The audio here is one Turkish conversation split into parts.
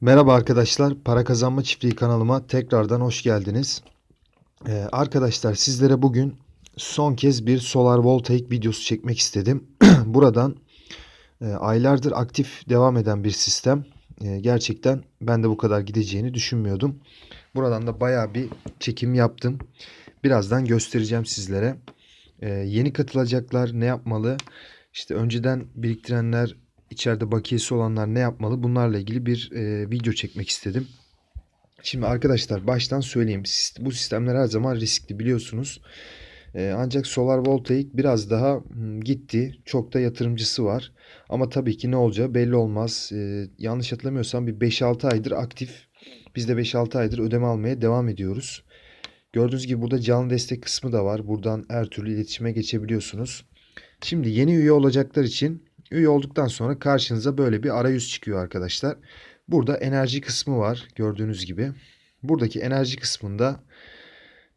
Merhaba arkadaşlar, Para Kazanma Çiftliği kanalıma tekrardan hoş geldiniz. Ee, arkadaşlar sizlere bugün son kez bir solar voltaik videosu çekmek istedim. Buradan e, aylardır aktif devam eden bir sistem. E, gerçekten ben de bu kadar gideceğini düşünmüyordum. Buradan da bayağı bir çekim yaptım. Birazdan göstereceğim sizlere. E, yeni katılacaklar ne yapmalı? İşte önceden biriktirenler içeride bakiyesi olanlar ne yapmalı? Bunlarla ilgili bir e, video çekmek istedim. Şimdi arkadaşlar baştan söyleyeyim. Bu sistemler her zaman riskli biliyorsunuz. E, ancak solar voltaik biraz daha hmm, gitti. Çok da yatırımcısı var. Ama tabii ki ne olacağı belli olmaz. E, yanlış hatırlamıyorsam bir 5-6 aydır aktif. Biz de 5-6 aydır ödeme almaya devam ediyoruz. Gördüğünüz gibi burada canlı destek kısmı da var. Buradan her türlü iletişime geçebiliyorsunuz. Şimdi yeni üye olacaklar için Üye olduktan sonra karşınıza böyle bir arayüz çıkıyor arkadaşlar. Burada enerji kısmı var gördüğünüz gibi. Buradaki enerji kısmında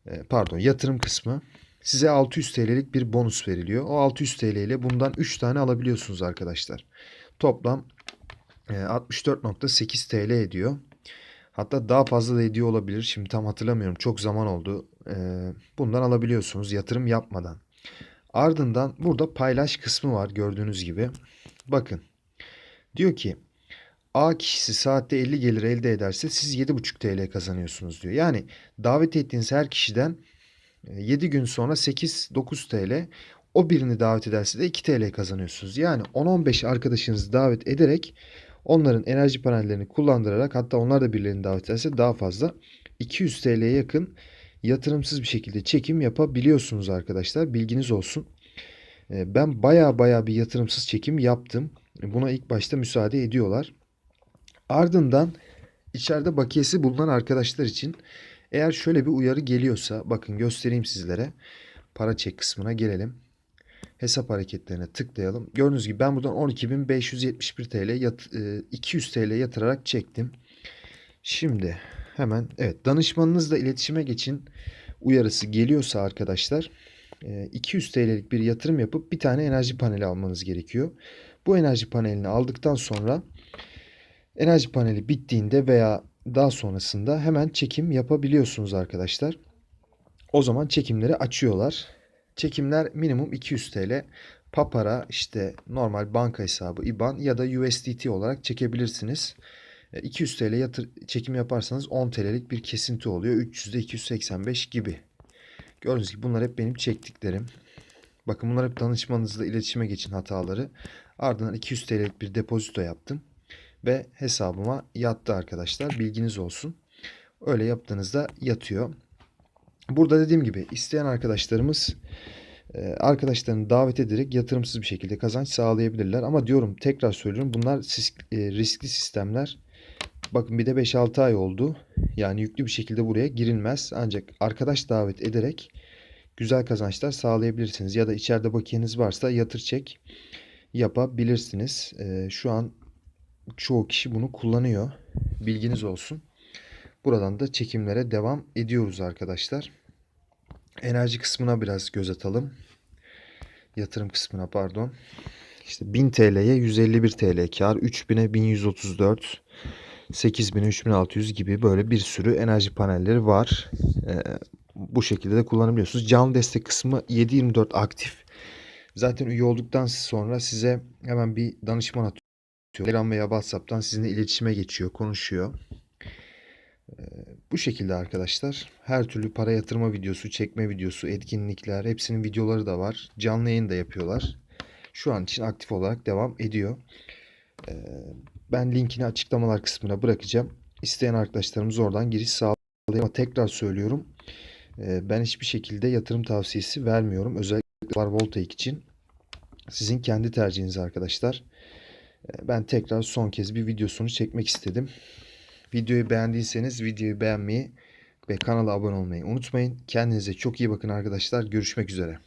e, pardon yatırım kısmı size 600 TL'lik bir bonus veriliyor. O 600 TL ile bundan 3 tane alabiliyorsunuz arkadaşlar. Toplam e, 64.8 TL ediyor. Hatta daha fazla da ediyor olabilir. Şimdi tam hatırlamıyorum. Çok zaman oldu. E, bundan alabiliyorsunuz yatırım yapmadan. Ardından burada paylaş kısmı var gördüğünüz gibi. Bakın. Diyor ki A kişisi saatte 50 gelir elde ederse siz 7,5 TL kazanıyorsunuz diyor. Yani davet ettiğiniz her kişiden 7 gün sonra 8-9 TL o birini davet ederse de 2 TL kazanıyorsunuz. Yani 10-15 arkadaşınızı davet ederek onların enerji panellerini kullandırarak hatta onlar da birilerini davet ederse daha fazla 200 TL'ye yakın yatırımsız bir şekilde çekim yapabiliyorsunuz arkadaşlar. Bilginiz olsun. Ee, Ben baya baya bir yatırımsız çekim yaptım. Buna ilk başta müsaade ediyorlar. Ardından içeride bakiyesi bulunan arkadaşlar için eğer şöyle bir uyarı geliyorsa bakın göstereyim sizlere. Para çek kısmına gelelim. Hesap hareketlerine tıklayalım. Gördüğünüz gibi ben buradan 12.571 TL yat, 200 TL yatırarak çektim. Şimdi hemen evet danışmanınızla iletişime geçin uyarısı geliyorsa arkadaşlar 200 TL'lik bir yatırım yapıp bir tane enerji paneli almanız gerekiyor. Bu enerji panelini aldıktan sonra enerji paneli bittiğinde veya daha sonrasında hemen çekim yapabiliyorsunuz arkadaşlar. O zaman çekimleri açıyorlar. Çekimler minimum 200 TL. Papara işte normal banka hesabı IBAN ya da USDT olarak çekebilirsiniz. 200 TL yatır, çekim yaparsanız 10 TL'lik bir kesinti oluyor. 300'de 285 gibi. Gördüğünüz gibi bunlar hep benim çektiklerim. Bakın bunlar hep danışmanınızla iletişime geçin hataları. Ardından 200 TL'lik bir depozito yaptım. Ve hesabıma yattı arkadaşlar. Bilginiz olsun. Öyle yaptığınızda yatıyor. Burada dediğim gibi isteyen arkadaşlarımız e, arkadaşlarını davet ederek yatırımsız bir şekilde kazanç sağlayabilirler. Ama diyorum tekrar söylüyorum bunlar e, riskli sistemler. Bakın bir de 5-6 ay oldu. Yani yüklü bir şekilde buraya girilmez. Ancak arkadaş davet ederek güzel kazançlar sağlayabilirsiniz. Ya da içeride bakiyeniz varsa yatır çek yapabilirsiniz. Ee, şu an çoğu kişi bunu kullanıyor. Bilginiz olsun. Buradan da çekimlere devam ediyoruz arkadaşlar. Enerji kısmına biraz göz atalım. Yatırım kısmına pardon. İşte 1000 TL'ye 151 TL kar, 3000'e 1134, 8000'e 3600 gibi böyle bir sürü enerji panelleri var. Ee, bu şekilde de kullanabiliyorsunuz. Canlı destek kısmı 7/24 aktif. Zaten üye olduktan sonra size hemen bir danışman atıyor. Telegram veya WhatsApp'tan sizinle iletişime geçiyor, konuşuyor. Ee, bu şekilde arkadaşlar. Her türlü para yatırma videosu, çekme videosu, etkinlikler hepsinin videoları da var. Canlı yayın da yapıyorlar. Şu an için aktif olarak devam ediyor. Ee, ben linkini açıklamalar kısmına bırakacağım. İsteyen arkadaşlarımız oradan giriş sağlayabilir. Ama tekrar söylüyorum. e, Ben hiçbir şekilde yatırım tavsiyesi vermiyorum. Özellikle Voltaik için. Sizin kendi tercihiniz arkadaşlar. E, Ben tekrar son kez bir videosunu çekmek istedim. Videoyu beğendiyseniz videoyu beğenmeyi ve kanala abone olmayı unutmayın. Kendinize çok iyi bakın arkadaşlar. Görüşmek üzere.